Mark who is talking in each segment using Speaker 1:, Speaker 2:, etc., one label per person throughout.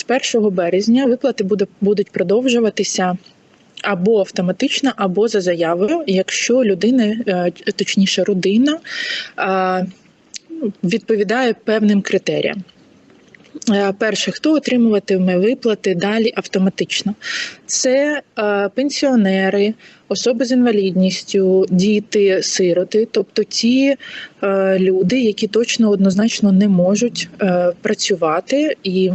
Speaker 1: з 1 березня виплати буде, будуть продовжуватися. Або автоматично, або за заявою, якщо людина, е, точніше, родина е, відповідає певним критеріям. Е, Перше, хто отримуватиме виплати далі автоматично, це е, пенсіонери, особи з інвалідністю, діти, сироти, тобто ті е, люди, які точно однозначно не можуть е, працювати, і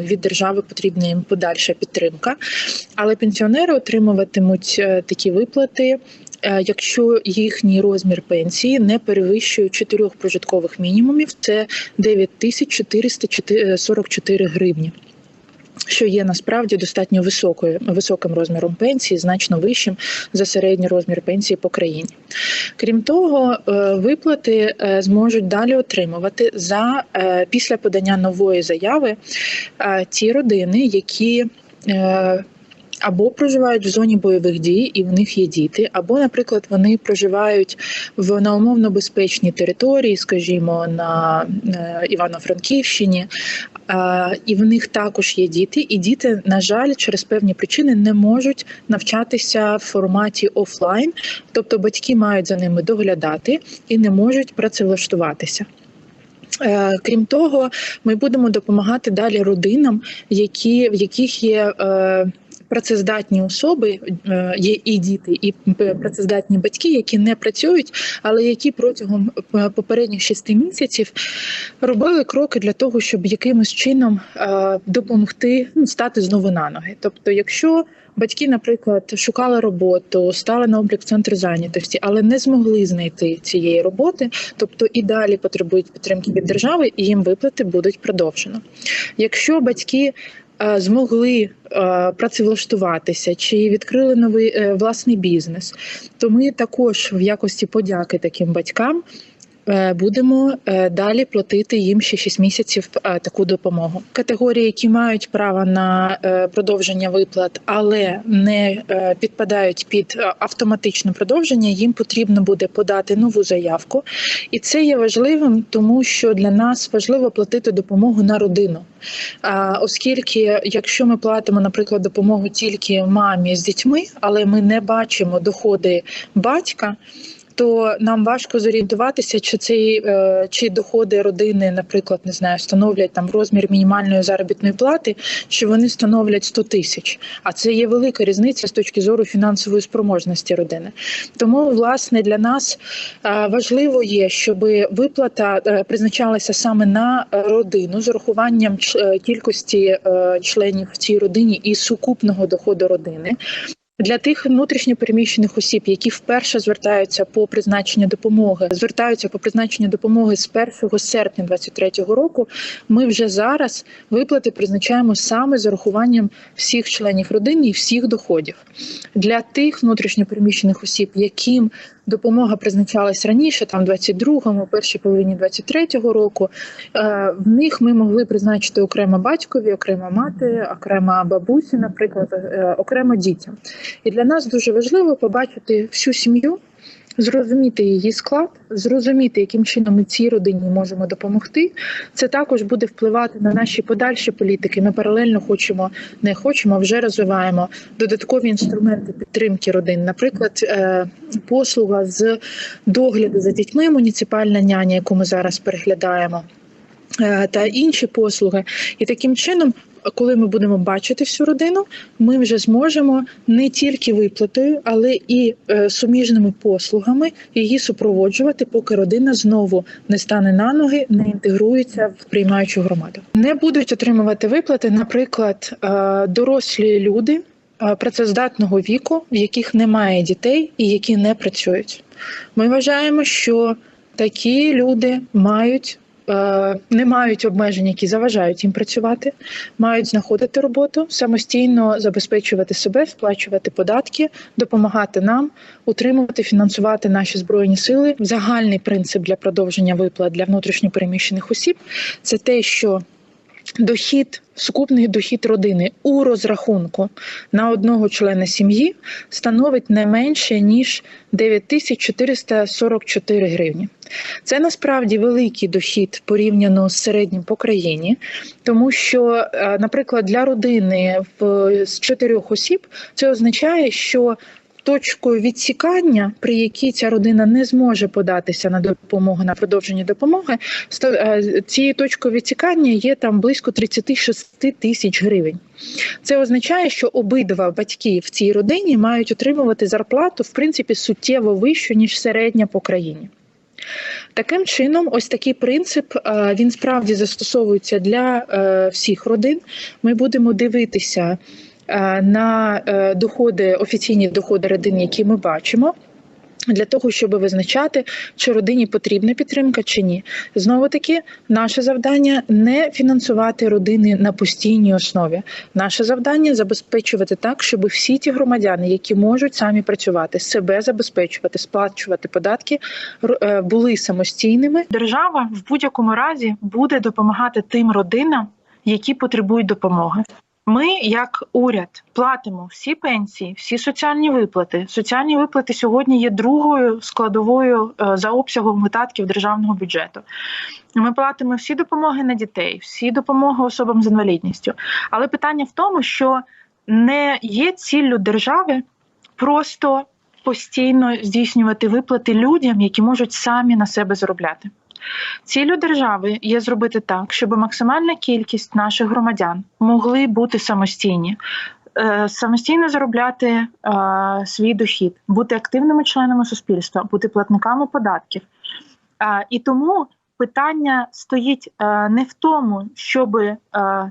Speaker 1: від держави потрібна їм подальша підтримка. Але пенсіонери отримуватимуть е, такі виплати. е, Якщо їхній розмір пенсії не перевищує чотирьох прожиткових мінімумів, це 9444 гривні. Що є насправді достатньо високою високим розміром пенсії, значно вищим за середній розмір пенсії по країні. Крім того, е, виплати е, зможуть далі отримувати за е, після подання нової заяви ті родини, які або проживають в зоні бойових дій, і в них є діти, або, наприклад, вони проживають в на умовно безпечній території, скажімо, на е, Івано-Франківщині, і в них також є діти, і діти, на жаль, через певні причини не можуть навчатися в форматі офлайн, тобто батьки мають за ними доглядати і не можуть працевлаштуватися. Е, Крім того, ми будемо допомагати далі родинам, які в яких є е, працездатні особи, е, є і діти, і працездатні батьки, які не працюють, але які протягом е, попередніх шести місяців робили кроки для того, щоб якимось чином е, допомогти ну, стати знову на ноги. Тобто, якщо Батьки, наприклад, шукали роботу, стали на облік в центр зайнятості, але не змогли знайти цієї роботи, тобто і далі потребують підтримки від держави, і їм виплати будуть продовжено. Якщо батьки змогли е, працевлаштуватися чи відкрили новий е, власний бізнес, то ми також в якості подяки таким батькам. Е, Будемо е, далі платити їм ще 6 місяців е, таку допомогу. Категорії, які мають право на продовження виплат, але не підпадають під автоматичне продовження, їм потрібно буде подати нову заявку, і це є важливим, тому що для нас важливо платити допомогу на родину. Оскільки, якщо ми платимо, наприклад, допомогу тільки мамі з дітьми, але ми не бачимо доходи батька. То нам важко зорієнтуватися, чи цей е, чи доходи родини, наприклад, не знаю, становлять там розмір мінімальної заробітної плати, чи вони становлять 100 тисяч. А це є велика різниця з точки зору фінансової спроможності родини. Тому, власне, для нас е, важливо є, щоб виплата е, призначалася саме на родину з урахуванням кількості членів в цій родині і сукупного доходу родини. Для тих внутрішньопереміщених осіб, які вперше звертаються по призначенню допомоги, звертаються по призначенню допомоги з 1 серпня 2023 року. Ми вже зараз виплати призначаємо саме з урахуванням всіх членів родини і всіх доходів. Для тих внутрішньопереміщених осіб, яким допомога призначалась раніше, там 22-му, першій половині 23-го року. е, В них ми могли призначити окремо батькові, окремо мати, окремо бабусі, наприклад, е, окремо дітям. І для нас дуже важливо побачити всю сім'ю. Зрозуміти її склад, зрозуміти, яким чином ми цій родині можемо допомогти. Це також буде впливати на наші подальші політики. Ми паралельно хочемо, не хочемо, вже розвиваємо додаткові інструменти підтримки родин. Наприклад, е, послуга з догляду за дітьми, муніципальна няня, яку ми зараз переглядаємо. Е, Та інші послуги, і таким чином, коли ми будемо бачити всю родину, ми вже зможемо не тільки виплатою, але і е, суміжними послугами її супроводжувати, поки родина знову не стане на ноги, не інтегрується в приймаючу громаду. Не будуть отримувати виплати, наприклад, е, дорослі люди працездатного віку, в яких немає дітей і які не працюють. Ми вважаємо, що такі люди мають. Е, Не мають обмежень, які заважають їм працювати, мають знаходити роботу, самостійно забезпечувати себе, сплачувати податки, допомагати нам, утримувати, фінансувати наші збройні сили. Загальний принцип для продовження виплат для внутрішньопереміщених осіб це те, що Дохід, сукупний дохід родини у розрахунку на одного члена сім'ї становить не менше ніж 9444 гривні. Це насправді великий дохід порівняно з середнім по країні, тому що, е, наприклад, для родини з чотирьох осіб це означає, що точкою відсікання, при якій ця родина не зможе податися на допомогу на продовження допомоги, е, цією точкою відсікання є там близько 36 тисяч гривень. Це означає, що обидва батьки в цій родині мають отримувати зарплату в принципі суттєво вищу ніж середня по країні. Таким чином, ось такий принцип е, він справді застосовується для е, всіх родин. Ми будемо дивитися на е, доходи, офіційні доходи родин, які ми бачимо. Для того щоб визначати, чи родині потрібна підтримка чи ні, знову таки, наше завдання не фінансувати родини на постійній основі. Наше завдання забезпечувати так, щоб всі ті громадяни, які можуть самі працювати, себе забезпечувати, сплачувати податки, е, були самостійними. Держава в будь-якому разі буде допомагати тим родинам, які потребують допомоги. Ми, як уряд, платимо всі пенсії, всі соціальні виплати. Соціальні виплати сьогодні є другою складовою е, за обсягом видатків державного бюджету. Ми платимо всі допомоги на дітей, всі допомоги особам з інвалідністю. Але питання в тому, що не є ціллю держави просто постійно здійснювати виплати людям, які можуть самі на себе заробляти. Ціллю держави є зробити так, щоб максимальна кількість наших громадян могли бути самостійні, е, самостійно заробляти е, свій дохід, бути активними членами суспільства, бути платниками податків. Е, І тому питання стоїть е, не в тому, щоб е,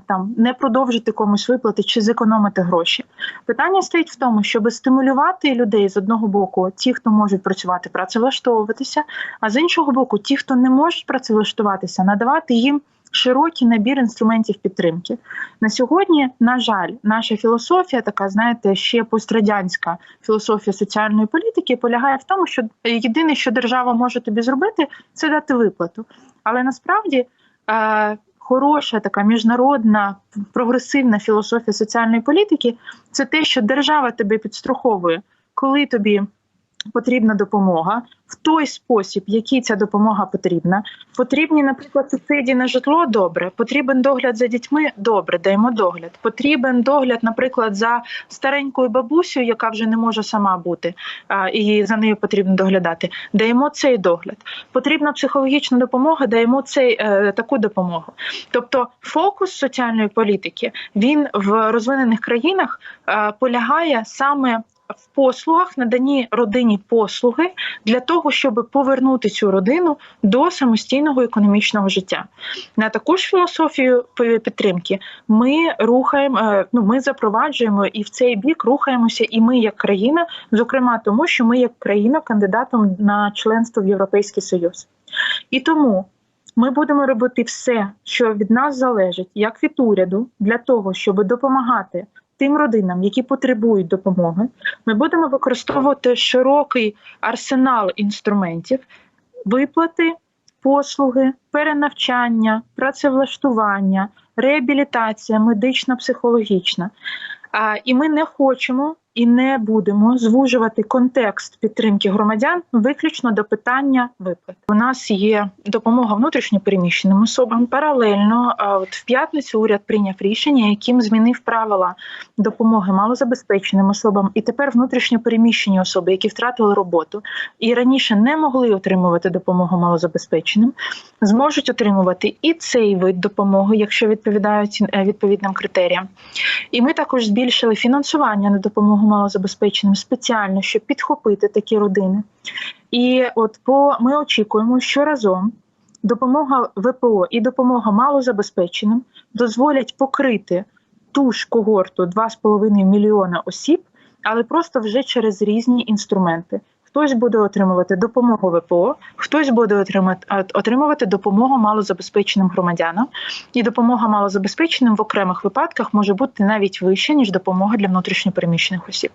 Speaker 1: там не продовжити комусь виплати чи зекономити гроші. Питання стоїть в тому, щоб стимулювати людей з одного боку, ті, хто можуть працювати, працевлаштовуватися, а з іншого боку, ті, хто не можуть працевлаштуватися, надавати їм широкий набір інструментів підтримки. На сьогодні, на жаль, наша філософія, така знаєте, ще пострадянська філософія соціальної політики, полягає в тому, що єдине, що держава може тобі зробити, це дати виплату. Але насправді. Е- Хороша така міжнародна прогресивна філософія соціальної політики це те, що держава тебе підстраховує, коли тобі потрібна допомога, в той спосіб, який ця допомога потрібна. Потрібні, наприклад, субсидії на житло добре. Потрібен догляд за дітьми добре, даємо догляд. Потрібен догляд, наприклад, за старенькою бабусею, яка вже не може сама бути, і за нею потрібно доглядати. Даємо цей догляд. Потрібна психологічна допомога, даємо цей е, таку допомогу. Тобто, фокус соціальної політики він в розвинених країнах полягає саме в послугах, наданні родині послуги для того, щоб повернути цю родину до самостійного економічного життя. На таку ж філософію підтримки ми рухаємо, е, ну ми запроваджуємо і в цей бік рухаємося, і ми як країна, зокрема тому, що ми як країна кандидатом на членство в Європейський Союз. І тому ми будемо робити все, що від нас залежить, як від уряду, для того, щоб допомагати тим родинам, які потребують допомоги. Ми будемо використовувати широкий арсенал інструментів, виплати, послуги, перенавчання, працевлаштування, реабілітація, медична, психологічна. А, І ми не хочемо і не будемо звужувати контекст підтримки громадян виключно до питання виплат. У нас є допомога внутрішньопереміщеним особам. Паралельно, от в п'ятницю уряд прийняв рішення, яким змінив правила допомоги малозабезпеченим особам, і тепер внутрішньопереміщені особи, які втратили роботу і раніше не могли отримувати допомогу малозабезпеченим, зможуть отримувати і цей вид допомоги, якщо відповідають е, відповідним критеріям. І ми також збільшили фінансування на допомогу малозабезпеченим спеціально, щоб підхопити такі родини. І от по ми очікуємо, що разом допомога ВПО і допомога малозабезпеченим дозволять покрити ту ж когорту 2,5 мільйона осіб, але просто вже через різні інструменти. Хтось буде отримувати допомогу ВПО, хтось буде отримати отримувати допомогу малозабезпеченим громадянам, і допомога малозабезпеченим в окремих випадках може бути навіть вища ніж допомога для внутрішньопереміщених осіб.